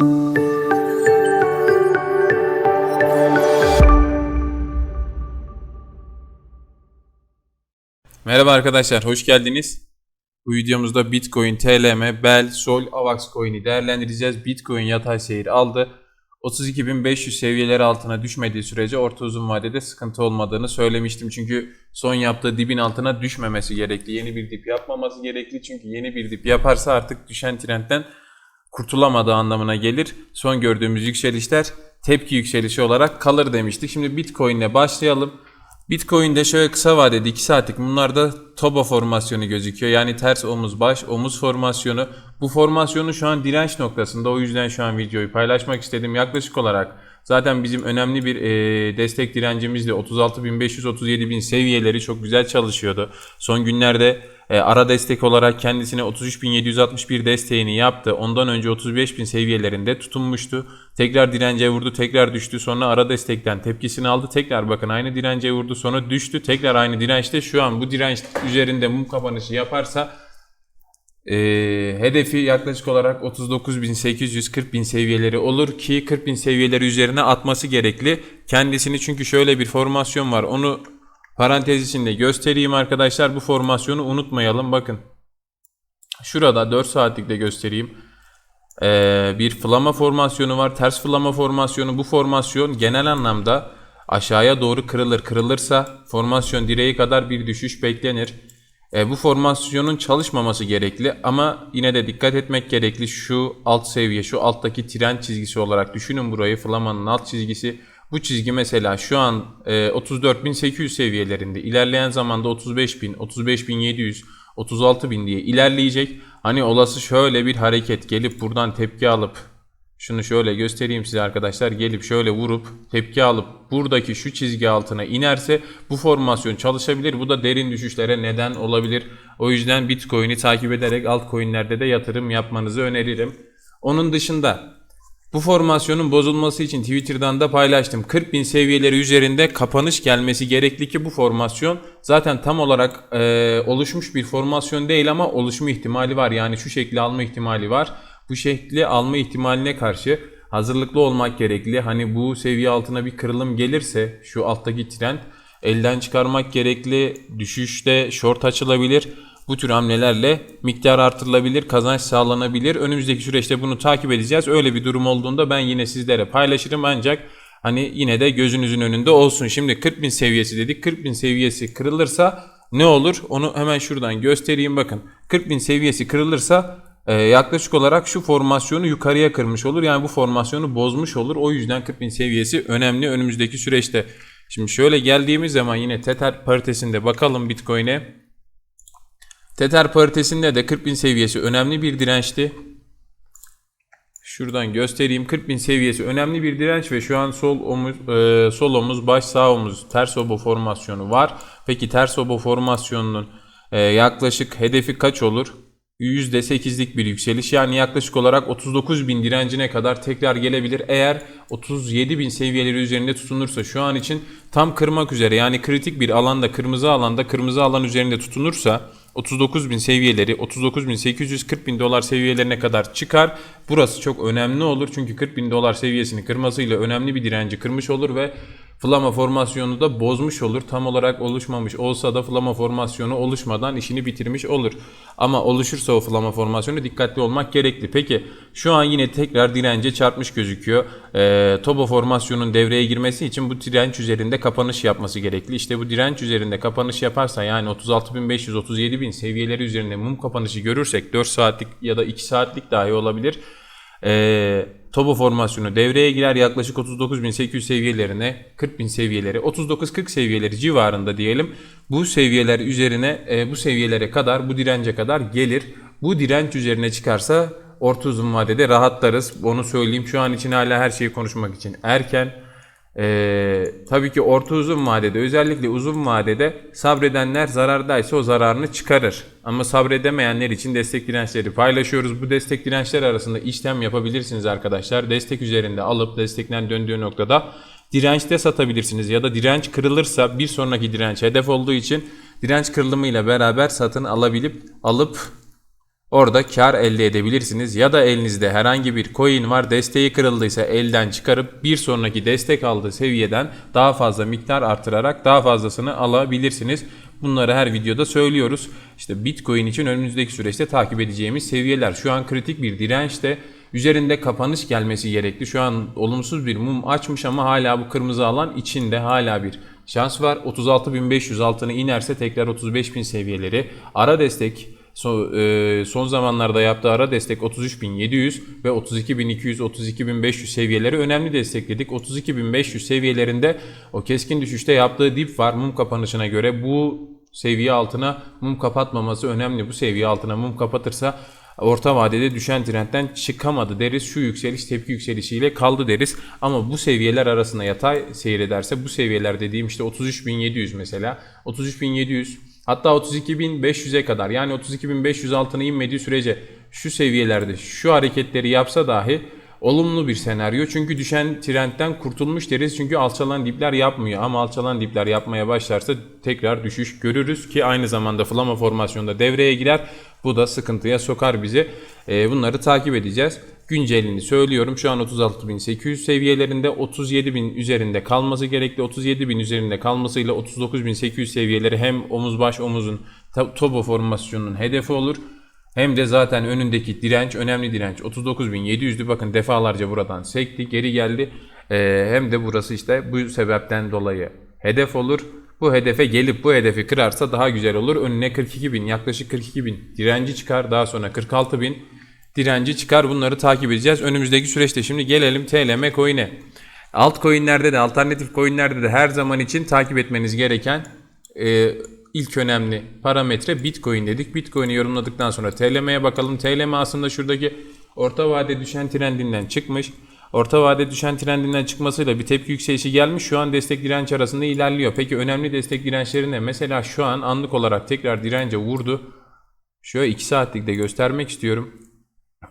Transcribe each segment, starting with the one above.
Merhaba arkadaşlar, hoş geldiniz. Bu videomuzda Bitcoin, TLM, BEL, SOL, AVAX coin'i değerlendireceğiz. Bitcoin yatay seyir aldı. 32.500 seviyeleri altına düşmediği sürece orta uzun vadede sıkıntı olmadığını söylemiştim. Çünkü son yaptığı dibin altına düşmemesi gerekli. Yeni bir dip yapmaması gerekli. Çünkü yeni bir dip yaparsa artık düşen trendten kurtulamadığı anlamına gelir. Son gördüğümüz yükselişler tepki yükselişi olarak kalır demiştik. Şimdi Bitcoin ile başlayalım. Bitcoin'de şöyle kısa vadede 2 saatlik bunlarda toba formasyonu gözüküyor. Yani ters omuz baş omuz formasyonu. Bu formasyonu şu an direnç noktasında. O yüzden şu an videoyu paylaşmak istedim. Yaklaşık olarak zaten bizim önemli bir e, destek direncimizdi. 36.500-37.000 seviyeleri çok güzel çalışıyordu. Son günlerde e, ara destek olarak kendisine 33.761 desteğini yaptı. Ondan önce 35.000 seviyelerinde tutunmuştu. Tekrar dirence vurdu, tekrar düştü. Sonra ara destekten tepkisini aldı. Tekrar bakın aynı dirence vurdu, sonra düştü. Tekrar aynı dirençte. Şu an bu direnç üzerinde mum kapanışı yaparsa e, hedefi yaklaşık olarak 39.800-40.000 seviyeleri olur ki 40.000 seviyeleri üzerine atması gerekli. Kendisini çünkü şöyle bir formasyon var. Onu parantez içinde göstereyim arkadaşlar. Bu formasyonu unutmayalım. Bakın. Şurada 4 saatlik de göstereyim. Ee, bir flama formasyonu var. Ters flama formasyonu. Bu formasyon genel anlamda aşağıya doğru kırılır. Kırılırsa formasyon direği kadar bir düşüş beklenir. Ee, bu formasyonun çalışmaması gerekli ama yine de dikkat etmek gerekli. Şu alt seviye, şu alttaki trend çizgisi olarak düşünün burayı. Flamanın alt çizgisi. Bu çizgi mesela şu an e, 34.800 seviyelerinde. İlerleyen zamanda 35.000, 35.700, 36.000 diye ilerleyecek. Hani olası şöyle bir hareket gelip buradan tepki alıp şunu şöyle göstereyim size arkadaşlar. Gelip şöyle vurup tepki alıp buradaki şu çizgi altına inerse bu formasyon çalışabilir. Bu da derin düşüşlere neden olabilir. O yüzden Bitcoin'i takip ederek altcoin'lerde de yatırım yapmanızı öneririm. Onun dışında bu formasyonun bozulması için Twitter'dan da paylaştım. 40.000 seviyeleri üzerinde kapanış gelmesi gerekli ki bu formasyon zaten tam olarak e, oluşmuş bir formasyon değil ama oluşma ihtimali var. Yani şu şekli alma ihtimali var. Bu şekli alma ihtimaline karşı hazırlıklı olmak gerekli. Hani bu seviye altına bir kırılım gelirse şu alttaki trend elden çıkarmak gerekli. Düşüşte short açılabilir. Bu tür hamlelerle miktar artırılabilir, kazanç sağlanabilir. Önümüzdeki süreçte bunu takip edeceğiz. Öyle bir durum olduğunda ben yine sizlere paylaşırım ancak hani yine de gözünüzün önünde olsun. Şimdi 40.000 seviyesi dedik. 40.000 seviyesi kırılırsa ne olur? Onu hemen şuradan göstereyim bakın. 40.000 seviyesi kırılırsa e, yaklaşık olarak şu formasyonu yukarıya kırmış olur. Yani bu formasyonu bozmuş olur. O yüzden 40.000 seviyesi önemli önümüzdeki süreçte. Şimdi şöyle geldiğimiz zaman yine Tether paritesinde bakalım Bitcoin'e. Tether paritesinde de 40.000 seviyesi önemli bir dirençti. Şuradan göstereyim. 40.000 seviyesi önemli bir direnç ve şu an sol omuz, e, sol omuz, baş sağ omuz ters obo formasyonu var. Peki ters obo formasyonunun e, yaklaşık hedefi kaç olur? %8'lik bir yükseliş yani yaklaşık olarak 39.000 direncine kadar tekrar gelebilir. Eğer 37.000 seviyeleri üzerinde tutunursa şu an için tam kırmak üzere yani kritik bir alanda kırmızı alanda kırmızı alan üzerinde tutunursa 39.000 seviyeleri 39.840 bin dolar seviyelerine kadar çıkar. Burası çok önemli olur çünkü 40 bin dolar seviyesini kırmasıyla önemli bir direnci kırmış olur ve Flama formasyonu da bozmuş olur. Tam olarak oluşmamış olsa da flama formasyonu oluşmadan işini bitirmiş olur. Ama oluşursa o flama formasyonu dikkatli olmak gerekli. Peki şu an yine tekrar dirence çarpmış gözüküyor. Ee, Tobo formasyonun devreye girmesi için bu direnç üzerinde kapanış yapması gerekli. İşte bu direnç üzerinde kapanış yaparsa yani 36.500-37.000 seviyeleri üzerinde mum kapanışı görürsek 4 saatlik ya da 2 saatlik dahi olabilir. Ee, Tobo formasyonu devreye girer yaklaşık 39.800 seviyelerine 40.000 seviyeleri 39-40 seviyeleri civarında diyelim. Bu seviyeler üzerine e, bu seviyelere kadar bu dirence kadar gelir. Bu direnç üzerine çıkarsa orta uzun vadede rahatlarız. Onu söyleyeyim şu an için hala her şeyi konuşmak için erken. Ee, tabii ki orta uzun vadede özellikle uzun vadede sabredenler zarardaysa o zararını çıkarır. Ama sabredemeyenler için destek dirençleri paylaşıyoruz. Bu destek dirençler arasında işlem yapabilirsiniz arkadaşlar. Destek üzerinde alıp destekten döndüğü noktada dirençte satabilirsiniz. Ya da direnç kırılırsa bir sonraki direnç hedef olduğu için direnç kırılımıyla beraber satın alabilip alıp Orada kar elde edebilirsiniz ya da elinizde herhangi bir coin var desteği kırıldıysa elden çıkarıp bir sonraki destek aldığı seviyeden daha fazla miktar artırarak daha fazlasını alabilirsiniz. Bunları her videoda söylüyoruz. İşte Bitcoin için önümüzdeki süreçte takip edeceğimiz seviyeler. Şu an kritik bir dirençte üzerinde kapanış gelmesi gerekli. Şu an olumsuz bir mum açmış ama hala bu kırmızı alan içinde hala bir şans var. 36.500 altını inerse tekrar 35.000 seviyeleri. Ara destek son, e, son zamanlarda yaptığı ara destek 33.700 ve 32.200 32.500 seviyeleri önemli destekledik. 32.500 seviyelerinde o keskin düşüşte yaptığı dip var mum kapanışına göre. Bu seviye altına mum kapatmaması önemli. Bu seviye altına mum kapatırsa orta vadede düşen trendten çıkamadı deriz. Şu yükseliş tepki yükselişiyle kaldı deriz. Ama bu seviyeler arasında yatay seyrederse bu seviyeler dediğim işte 33.700 mesela 33.700 hatta 32.500'e kadar yani 32.500 altına inmediği sürece şu seviyelerde şu hareketleri yapsa dahi olumlu bir senaryo. Çünkü düşen trendten kurtulmuş deriz. Çünkü alçalan dipler yapmıyor. Ama alçalan dipler yapmaya başlarsa tekrar düşüş görürüz ki aynı zamanda flama formasyonda devreye girer. Bu da sıkıntıya sokar bizi. Ee, bunları takip edeceğiz. Güncelini söylüyorum. Şu an 36.800 seviyelerinde 37.000 üzerinde kalması gerekli. 37.000 üzerinde kalmasıyla 39.800 seviyeleri hem omuz baş omuzun tobo formasyonunun hedefi olur. Hem de zaten önündeki direnç önemli direnç 39.700'dü bakın defalarca buradan sekti geri geldi Ee, hem de burası işte bu sebepten dolayı hedef olur bu hedefe gelip bu hedefi kırarsa daha güzel olur önüne 42.000 yaklaşık 42.000 direnci çıkar daha sonra 46.000 direnci çıkar bunları takip edeceğiz önümüzdeki süreçte şimdi gelelim TLM coin'e altcoin'lerde de alternatif coin'lerde de her zaman için takip etmeniz gereken e, ilk önemli parametre Bitcoin dedik. Bitcoin'i yorumladıktan sonra TLM'ye bakalım. TLM aslında şuradaki orta vade düşen trendinden çıkmış. Orta vade düşen trendinden çıkmasıyla bir tepki yükselişi gelmiş. Şu an destek direnç arasında ilerliyor. Peki önemli destek dirençleri ne? Mesela şu an anlık olarak tekrar dirence vurdu. Şöyle 2 saatlikte göstermek istiyorum.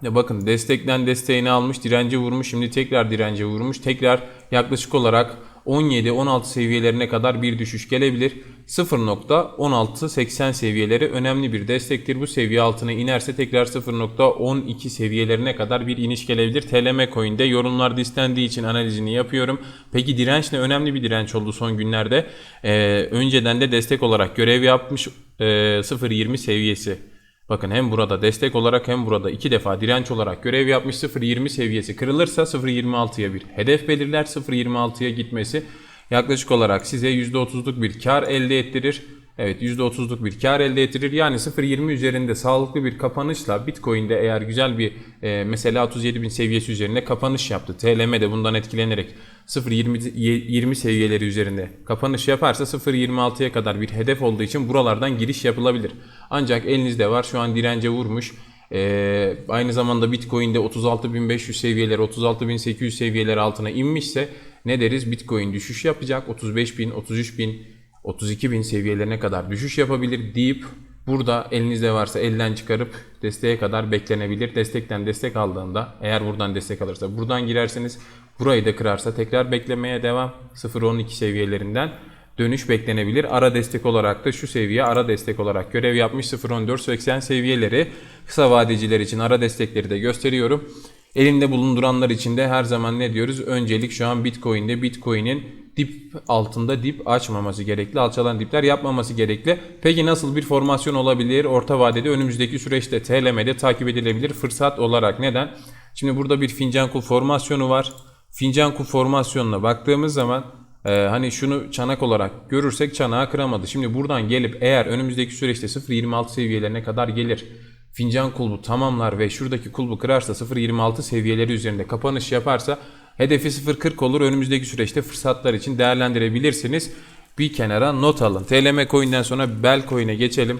Ya bakın destekten desteğini almış, direnci vurmuş. Şimdi tekrar dirence vurmuş. Tekrar yaklaşık olarak 17-16 seviyelerine kadar bir düşüş gelebilir. 0.1680 seviyeleri önemli bir destektir. Bu seviye altına inerse tekrar 0.12 seviyelerine kadar bir iniş gelebilir. TLM coin'de yorumlarda istendiği için analizini yapıyorum. Peki direnç ne? Önemli bir direnç oldu son günlerde. Ee, önceden de destek olarak görev yapmış e, 0.20 seviyesi. Bakın hem burada destek olarak hem burada iki defa direnç olarak görev yapmış 0.20 seviyesi kırılırsa 0.26'ya bir hedef belirler 0.26'ya gitmesi yaklaşık olarak size %30'luk bir kar elde ettirir. Evet %30'luk bir kar elde ettirir. Yani 0.20 üzerinde sağlıklı bir kapanışla Bitcoin'de eğer güzel bir e, mesela 37.000 seviyesi üzerinde kapanış yaptı. TLM de bundan etkilenerek 0.20 20 seviyeleri üzerinde kapanış yaparsa 0.26'ya kadar bir hedef olduğu için buralardan giriş yapılabilir. Ancak elinizde var şu an dirence vurmuş. Ee, aynı zamanda Bitcoin'de 36.500 seviyeleri 36.800 seviyeleri altına inmişse ne deriz? Bitcoin düşüş yapacak. 35.000, 33.000, 32.000 seviyelerine kadar düşüş yapabilir deyip burada elinizde varsa elden çıkarıp desteğe kadar beklenebilir. Destekten destek aldığında eğer buradan destek alırsa buradan girersiniz. Burayı da kırarsa tekrar beklemeye devam. 0.12 seviyelerinden dönüş beklenebilir. Ara destek olarak da şu seviye ara destek olarak görev yapmış 0.1480 seviyeleri. Kısa vadeciler için ara destekleri de gösteriyorum. Elinde bulunduranlar için de her zaman ne diyoruz? Öncelik şu an Bitcoin'de Bitcoin'in dip altında dip açmaması gerekli. Alçalan dipler yapmaması gerekli. Peki nasıl bir formasyon olabilir? Orta vadede önümüzdeki süreçte TLM'de takip edilebilir fırsat olarak. Neden? Şimdi burada bir fincan kul formasyonu var. Fincan kul formasyonuna baktığımız zaman e, hani şunu çanak olarak görürsek çanağı kıramadı. Şimdi buradan gelip eğer önümüzdeki süreçte 0.26 seviyelerine kadar gelir fincan kulbu tamamlar ve şuradaki kulbu kırarsa 0.26 seviyeleri üzerinde kapanış yaparsa hedefi 0.40 olur. Önümüzdeki süreçte fırsatlar için değerlendirebilirsiniz. Bir kenara not alın. TLM coin'den sonra Bel coin'e geçelim.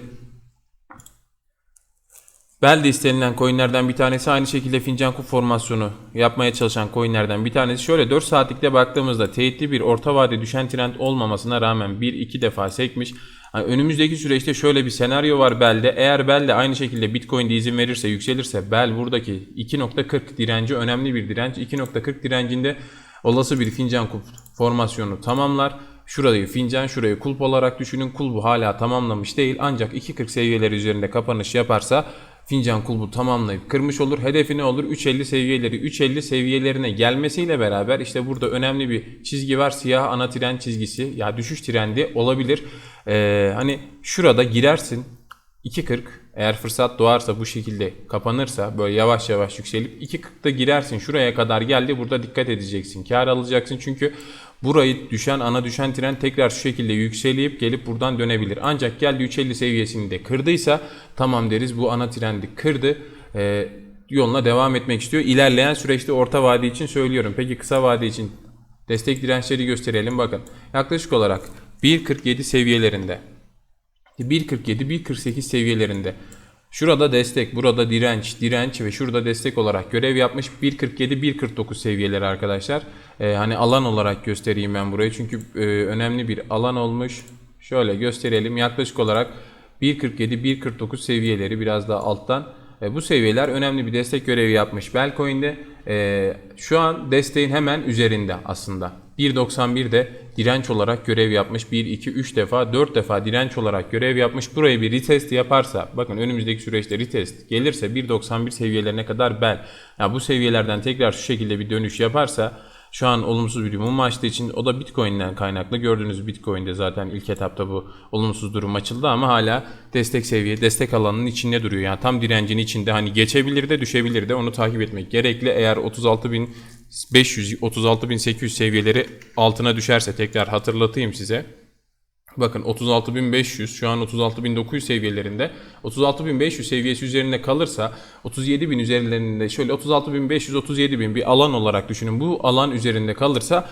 Bel de istenilen coinlerden bir tanesi aynı şekilde fincan kup formasyonu yapmaya çalışan coinlerden bir tanesi. Şöyle 4 saatlikte baktığımızda teyitli bir orta vade düşen trend olmamasına rağmen 1-2 defa sekmiş. Yani önümüzdeki süreçte şöyle bir senaryo var Bel'de. Eğer Bel de aynı şekilde Bitcoin'de izin verirse yükselirse Bel buradaki 2.40 direnci önemli bir direnç. 2.40 direncinde olası bir fincan kup formasyonu tamamlar. Şurayı fincan şurayı kulp olarak düşünün. Kulbu hala tamamlamış değil ancak 2.40 seviyeleri üzerinde kapanış yaparsa fincan kulbu tamamlayıp kırmış olur. Hedefi ne olur? 3.50 seviyeleri. 3.50 seviyelerine gelmesiyle beraber işte burada önemli bir çizgi var. Siyah ana tren çizgisi. Ya düşüş trendi olabilir. Ee, hani şurada girersin. 2.40 eğer fırsat doğarsa bu şekilde kapanırsa böyle yavaş yavaş yükselip 2.40'da girersin şuraya kadar geldi burada dikkat edeceksin kar alacaksın çünkü burayı düşen ana düşen tren tekrar şu şekilde yükselip gelip buradan dönebilir. Ancak geldi 3.50 seviyesini de kırdıysa tamam deriz bu ana trendi kırdı Ee, yoluna devam etmek istiyor. İlerleyen süreçte orta vade için söylüyorum. Peki kısa vade için destek dirençleri gösterelim bakın. Yaklaşık olarak 1.47 seviyelerinde. 1.47-1.48 seviyelerinde. Şurada destek, burada direnç, direnç ve şurada destek olarak görev yapmış 1.47-1.49 seviyeleri arkadaşlar. Ee, hani alan olarak göstereyim ben burayı çünkü e, önemli bir alan olmuş. Şöyle gösterelim yaklaşık olarak 1.47-1.49 seviyeleri biraz daha alttan. E, bu seviyeler önemli bir destek görevi yapmış Belcoin'de. E, şu an desteğin hemen üzerinde aslında. 1.91'de direnç olarak görev yapmış. 1, 2, 3 defa 4 defa direnç olarak görev yapmış. Burayı bir retest yaparsa bakın önümüzdeki süreçte retest gelirse 1.91 seviyelerine kadar bel. Ya bu seviyelerden tekrar şu şekilde bir dönüş yaparsa şu an olumsuz bir mum açtığı için o da Bitcoin'den kaynaklı. Gördüğünüz Bitcoin'de zaten ilk etapta bu olumsuz durum açıldı ama hala destek seviye, destek alanının içinde duruyor. Yani tam direncin içinde hani geçebilir de düşebilir de onu takip etmek gerekli. Eğer 36.500 36.800 seviyeleri altına düşerse tekrar hatırlatayım size. Bakın 36.500 şu an 36.900 seviyelerinde. 36.500 seviyesi üzerinde kalırsa 37.000 üzerlerinde şöyle 36.500 37.000 bir alan olarak düşünün. Bu alan üzerinde kalırsa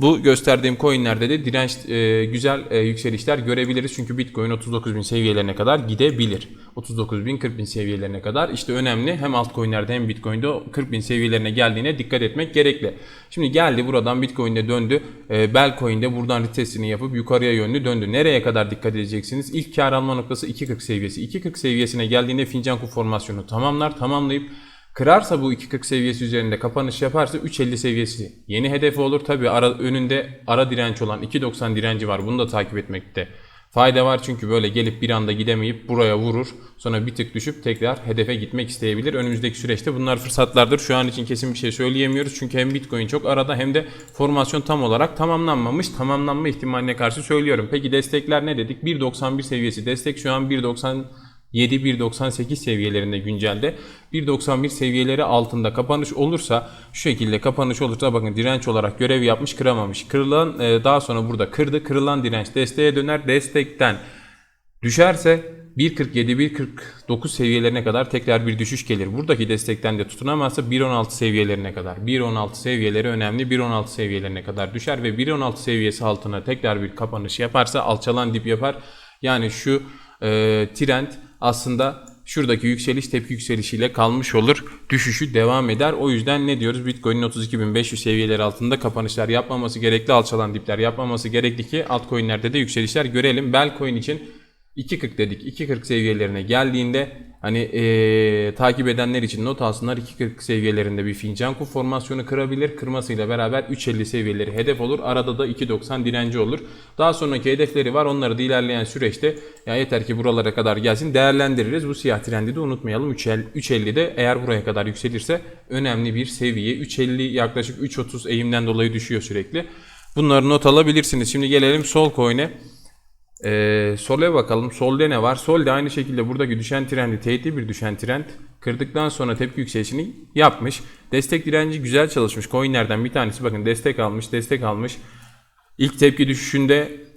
bu gösterdiğim coinlerde de direnç e, güzel e, yükselişler görebiliriz. Çünkü Bitcoin 39.000 seviyelerine kadar gidebilir. 39.000 40.000 seviyelerine kadar. İşte önemli hem altcoinlerde hem Bitcoin'de 40.000 seviyelerine geldiğine dikkat etmek gerekli. Şimdi geldi buradan Bitcoin'de döndü. E, Belcoin'de buradan retestini yapıp yukarıya yönlü döndü. Nereye kadar dikkat edeceksiniz? İlk kar alma noktası 2.40 seviyesi. 2.40 seviyesine geldiğinde fincan kup formasyonu tamamlar. Tamamlayıp Kırarsa bu 2.40 seviyesi üzerinde kapanış yaparsa 3.50 seviyesi yeni hedefi olur. Tabi ara, önünde ara direnç olan 2.90 direnci var. Bunu da takip etmekte fayda var. Çünkü böyle gelip bir anda gidemeyip buraya vurur. Sonra bir tık düşüp tekrar hedefe gitmek isteyebilir. Önümüzdeki süreçte bunlar fırsatlardır. Şu an için kesin bir şey söyleyemiyoruz. Çünkü hem Bitcoin çok arada hem de formasyon tam olarak tamamlanmamış. Tamamlanma ihtimaline karşı söylüyorum. Peki destekler ne dedik? 1.91 seviyesi destek şu an 1.90 7.198 seviyelerinde güncelde 1.91 seviyeleri altında kapanış olursa şu şekilde kapanış olursa bakın direnç olarak görev yapmış kıramamış. Kırılan e, daha sonra burada kırdı. Kırılan direnç desteğe döner. Destekten düşerse 1.47-1.49 seviyelerine kadar tekrar bir düşüş gelir. Buradaki destekten de tutunamazsa 1.16 seviyelerine kadar. 1.16 seviyeleri önemli. 1.16 seviyelerine kadar düşer ve 1.16 seviyesi altına tekrar bir kapanış yaparsa alçalan dip yapar. Yani şu e, trend aslında şuradaki yükseliş tepki yükselişiyle kalmış olur. Düşüşü devam eder. O yüzden ne diyoruz? Bitcoin'in 32.500 seviyeleri altında kapanışlar yapmaması gerekli. Alçalan dipler yapmaması gerekli ki altcoin'lerde de yükselişler görelim. Belcoin için 2.40 dedik. 2.40 seviyelerine geldiğinde hani ee, takip edenler için not alsınlar 2.40 seviyelerinde bir fincan kup formasyonu kırabilir. Kırmasıyla beraber 3.50 seviyeleri hedef olur. Arada da 2.90 direnci olur. Daha sonraki hedefleri var. Onları da ilerleyen süreçte ya yeter ki buralara kadar gelsin değerlendiririz. Bu siyah trendi de unutmayalım. 3.50'de eğer buraya kadar yükselirse önemli bir seviye. 3.50 yaklaşık 3.30 eğimden dolayı düşüyor sürekli. Bunları not alabilirsiniz. Şimdi gelelim sol coin'e. Ee, Sol'e bakalım. Sol'de ne var? Sol'de aynı şekilde buradaki düşen trendi teğetli bir düşen trend kırdıktan sonra tepki yükselişini yapmış. Destek direnci güzel çalışmış. Coinlerden bir tanesi bakın destek almış, destek almış. İlk tepki düşüşünde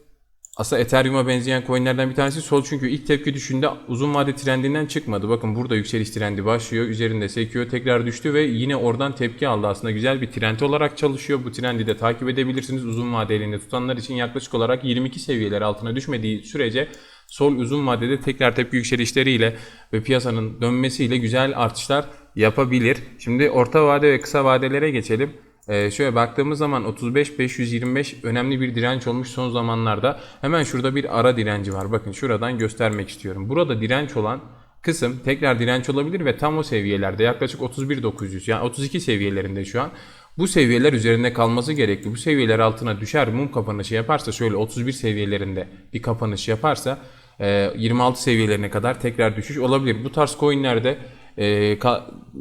aslında Ethereum'a benzeyen coinlerden bir tanesi Sol çünkü ilk tepki düşünde uzun vade trendinden çıkmadı. Bakın burada yükseliş trendi başlıyor. Üzerinde sekiyor. Tekrar düştü ve yine oradan tepki aldı. Aslında güzel bir trend olarak çalışıyor. Bu trendi de takip edebilirsiniz. Uzun vade elinde tutanlar için yaklaşık olarak 22 seviyeler altına düşmediği sürece Sol uzun vadede tekrar tepki yükselişleriyle ve piyasanın dönmesiyle güzel artışlar yapabilir. Şimdi orta vade ve kısa vadelere geçelim. Ee, şöyle baktığımız zaman 35-525 önemli bir direnç olmuş son zamanlarda. Hemen şurada bir ara direnci var. Bakın şuradan göstermek istiyorum. Burada direnç olan kısım tekrar direnç olabilir ve tam o seviyelerde yaklaşık 31.900 yani 32 seviyelerinde şu an. Bu seviyeler üzerinde kalması gerekli. Bu seviyeler altına düşer mum kapanışı yaparsa şöyle 31 seviyelerinde bir kapanış yaparsa e, 26 seviyelerine kadar tekrar düşüş olabilir. Bu tarz coinlerde e,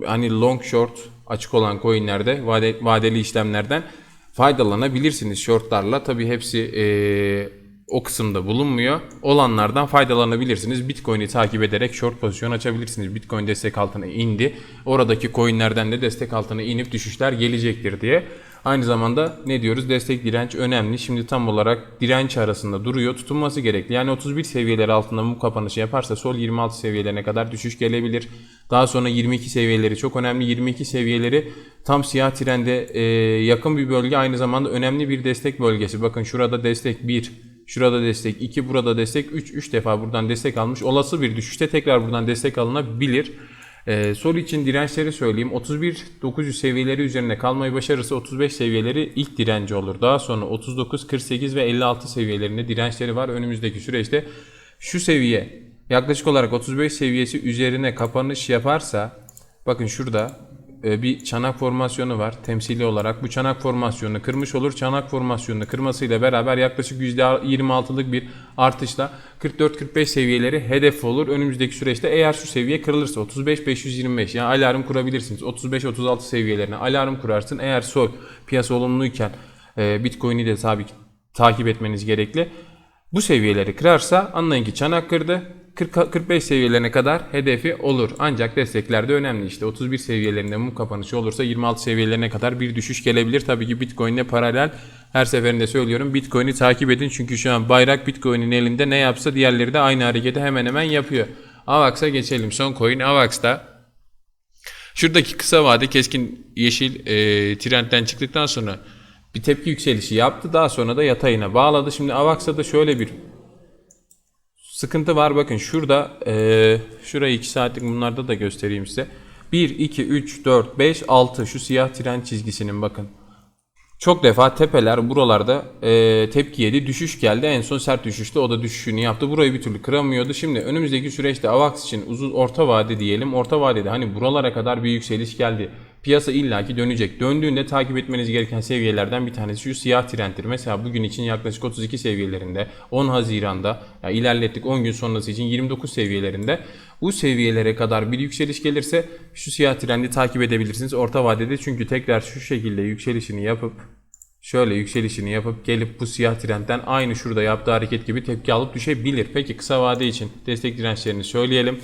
hani long short açık olan coinlerde vade, vadeli işlemlerden faydalanabilirsiniz shortlarla. Tabii hepsi e, o kısımda bulunmuyor. Olanlardan faydalanabilirsiniz. Bitcoin'i takip ederek short pozisyon açabilirsiniz. Bitcoin destek altına indi. Oradaki coinlerden de destek altına inip düşüşler gelecektir diye. Aynı zamanda ne diyoruz? Destek direnç önemli. Şimdi tam olarak direnç arasında duruyor. Tutunması gerekli. Yani 31 seviyeleri altında mum kapanışı yaparsa sol 26 seviyelerine kadar düşüş gelebilir. Daha sonra 22 seviyeleri çok önemli. 22 seviyeleri tam siyah trende yakın bir bölge. Aynı zamanda önemli bir destek bölgesi. Bakın şurada destek 1, Şurada destek 2, burada destek 3. 3 defa buradan destek almış. Olası bir düşüşte tekrar buradan destek alınabilir. Ee, soru için dirençleri söyleyeyim. 31 900 seviyeleri üzerinde kalmayı başarırsa 35 seviyeleri ilk direnci olur. Daha sonra 39, 48 ve 56 seviyelerinde dirençleri var önümüzdeki süreçte. Şu seviye yaklaşık olarak 35 seviyesi üzerine kapanış yaparsa bakın şurada bir çanak formasyonu var temsili olarak. Bu çanak formasyonunu kırmış olur. Çanak formasyonunu kırmasıyla beraber yaklaşık %26'lık bir artışla 44-45 seviyeleri hedef olur. Önümüzdeki süreçte eğer şu seviye kırılırsa 35-525 yani alarm kurabilirsiniz. 35-36 seviyelerine alarm kurarsın. Eğer sol piyasa olumluyken e, Bitcoin'i de tabii ki takip etmeniz gerekli. Bu seviyeleri kırarsa anlayın ki çanak kırdı. 40, 45 seviyelerine kadar hedefi olur. Ancak destekler de önemli. İşte 31 seviyelerinde mum kapanışı olursa 26 seviyelerine kadar bir düşüş gelebilir. Tabii ki Bitcoin ile paralel her seferinde söylüyorum. Bitcoin'i takip edin. Çünkü şu an bayrak Bitcoin'in elinde ne yapsa diğerleri de aynı hareketi hemen hemen yapıyor. AVAX'a geçelim. Son coin AVAX'ta Şuradaki kısa vade keskin yeşil e, trendten çıktıktan sonra bir tepki yükselişi yaptı. Daha sonra da yatayına bağladı. Şimdi AVAX'ta da şöyle bir sıkıntı var. Bakın şurada e, şurayı 2 saatlik bunlarda da göstereyim size. 1, 2, 3, 4, 5, 6 şu siyah trend çizgisinin bakın. Çok defa tepeler buralarda e, tepki yedi. Düşüş geldi. En son sert düşüşte o da düşüşünü yaptı. Burayı bir türlü kıramıyordu. Şimdi önümüzdeki süreçte AVAX için uzun orta vade diyelim. Orta vadede hani buralara kadar bir yükseliş geldi. Piyasa illaki dönecek. Döndüğünde takip etmeniz gereken seviyelerden bir tanesi şu siyah trenddir. Mesela bugün için yaklaşık 32 seviyelerinde 10 Haziran'da ya ilerlettik 10 gün sonrası için 29 seviyelerinde bu seviyelere kadar bir yükseliş gelirse şu siyah trendi takip edebilirsiniz orta vadede çünkü tekrar şu şekilde yükselişini yapıp şöyle yükselişini yapıp gelip bu siyah trendten aynı şurada yaptığı hareket gibi tepki alıp düşebilir. Peki kısa vade için destek dirençlerini söyleyelim.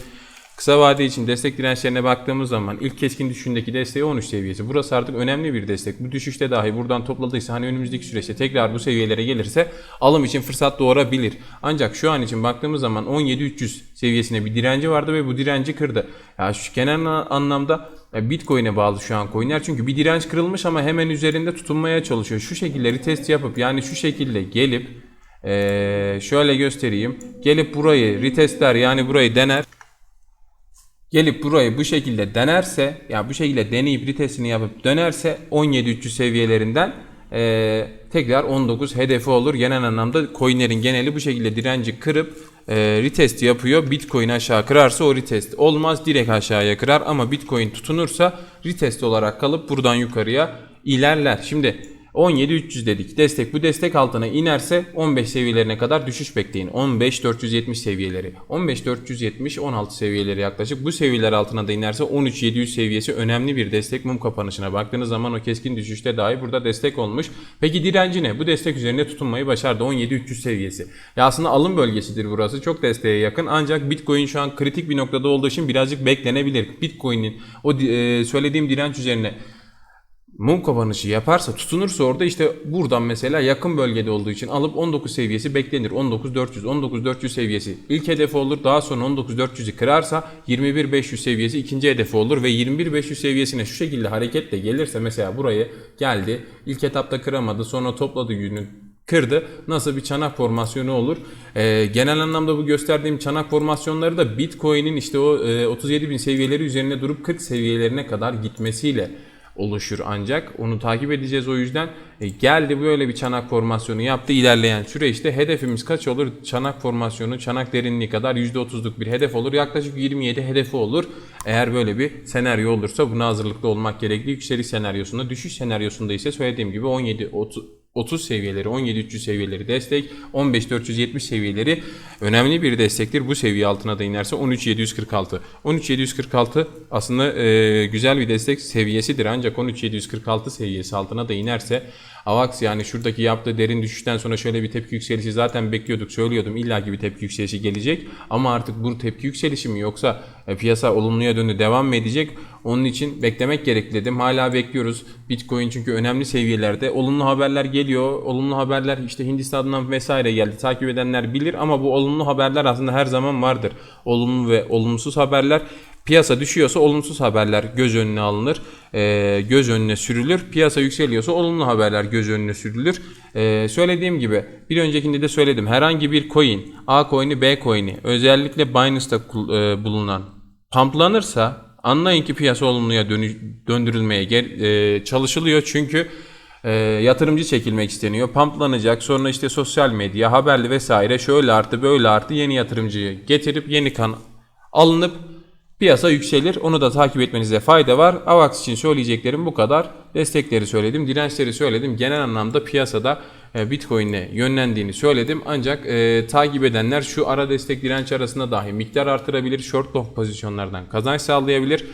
Kısa vade için destek dirençlerine baktığımız zaman ilk keskin düşüşündeki desteği 13 seviyesi. Burası artık önemli bir destek. Bu düşüşte dahi buradan topladıysa hani önümüzdeki süreçte tekrar bu seviyelere gelirse alım için fırsat doğurabilir. Ancak şu an için baktığımız zaman 17.300 seviyesine bir direnci vardı ve bu direnci kırdı. Ya şu genel anlamda Bitcoin'e bağlı şu an coinler çünkü bir direnç kırılmış ama hemen üzerinde tutunmaya çalışıyor. Şu şekilde retest yapıp yani şu şekilde gelip eee, şöyle göstereyim. Gelip burayı retestler yani burayı dener gelip burayı bu şekilde denerse ya bu şekilde deneyip retestini yapıp dönerse 17.300 seviyelerinden eee, tekrar 19 hedefi olur. Genel anlamda coinlerin geneli bu şekilde direnci kırıp eee retest yapıyor. Bitcoin aşağı kırarsa o retest olmaz direkt aşağıya kırar ama Bitcoin tutunursa retest olarak kalıp buradan yukarıya ilerler. Şimdi 17.300 dedik. Destek bu destek altına inerse 15 seviyelerine kadar düşüş bekleyin. 15.470 seviyeleri. 15.470 16 seviyeleri yaklaşık. Bu seviyeler altına da inerse 13.700 seviyesi önemli bir destek mum kapanışına. Baktığınız zaman o keskin düşüşte dahi burada destek olmuş. Peki direnci ne? Bu destek üzerinde tutunmayı başardı. 17.300 seviyesi. Ya aslında alım bölgesidir burası. Çok desteğe yakın. Ancak Bitcoin şu an kritik bir noktada olduğu için birazcık beklenebilir. Bitcoin'in o e, söylediğim direnç üzerine mum kapanışı yaparsa tutunursa orada işte buradan mesela yakın bölgede olduğu için alıp 19 seviyesi beklenir. 19400 19400 seviyesi ilk hedefi olur. Daha sonra 19400'ü kırarsa 21500 seviyesi ikinci hedefi olur ve 21500 seviyesine şu şekilde hareketle gelirse mesela burayı geldi. ilk etapta kıramadı. Sonra topladı yünü kırdı. Nasıl bir çanak formasyonu olur? Ee, genel anlamda bu gösterdiğim çanak formasyonları da Bitcoin'in işte o e, 37 bin seviyeleri üzerine durup 40 seviyelerine kadar gitmesiyle oluşur ancak. Onu takip edeceğiz o yüzden. E, geldi böyle bir çanak formasyonu yaptı ilerleyen süreçte hedefimiz kaç olur? Çanak formasyonu çanak derinliği kadar %30'luk bir hedef olur. Yaklaşık 27 hedefi olur. Eğer böyle bir senaryo olursa buna hazırlıklı olmak gerekli. Yükseliş senaryosunda, düşüş senaryosunda ise söylediğim gibi 17 30 30 seviyeleri, 17-300 seviyeleri destek, 15-470 seviyeleri önemli bir destektir. Bu seviye altına da inerse 13-746. 13-746 aslında e, güzel bir destek seviyesidir ancak 13-746 seviyesi altına da inerse AVAX yani şuradaki yaptığı derin düşüşten sonra şöyle bir tepki yükselişi zaten bekliyorduk söylüyordum. İllaki bir tepki yükselişi gelecek. Ama artık bu tepki yükselişi mi yoksa e, piyasa olumluya döndü devam mı edecek? Onun için beklemek gerekli dedim. Hala bekliyoruz. Bitcoin çünkü önemli seviyelerde. Olumlu haberler geliyor. Olumlu haberler işte Hindistan'dan vesaire geldi. Takip edenler bilir ama bu olumlu haberler aslında her zaman vardır. Olumlu ve olumsuz haberler Piyasa düşüyorsa olumsuz haberler göz önüne alınır, e, göz önüne sürülür. Piyasa yükseliyorsa olumlu haberler göz önüne sürülür. E, söylediğim gibi bir öncekinde de söyledim. Herhangi bir coin, A coin'i, B coin'i özellikle Binance'da e, bulunan pumplanırsa anlayın ki piyasa olumluya döndürülmeye e, çalışılıyor. Çünkü e, yatırımcı çekilmek isteniyor. Pumplanacak. Sonra işte sosyal medya, haberli vesaire şöyle artı böyle artı yeni yatırımcıyı getirip yeni kan alınıp Piyasa yükselir. Onu da takip etmenizde fayda var. AVAX için söyleyeceklerim bu kadar. Destekleri söyledim, dirençleri söyledim. Genel anlamda piyasada e, Bitcoin'e yönlendiğini söyledim. Ancak e, takip edenler şu ara destek direnç arasında dahi miktar artırabilir. Short long pozisyonlardan kazanç sağlayabilir.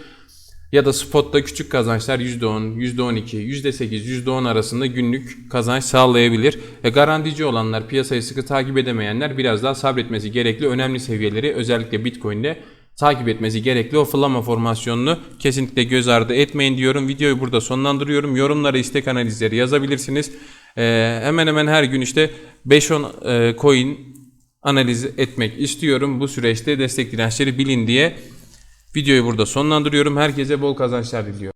Ya da spotta küçük kazançlar %10, %12, %8, %10 arasında günlük kazanç sağlayabilir. E, garantici olanlar, piyasayı sıkı takip edemeyenler biraz daha sabretmesi gerekli. Önemli seviyeleri özellikle Bitcoin'de takip etmesi gerekli. O flama formasyonunu kesinlikle göz ardı etmeyin diyorum. Videoyu burada sonlandırıyorum. Yorumlara istek analizleri yazabilirsiniz. E, hemen hemen her gün işte 5-10 e, coin analiz etmek istiyorum. Bu süreçte destek dirençleri bilin diye videoyu burada sonlandırıyorum. Herkese bol kazançlar diliyorum.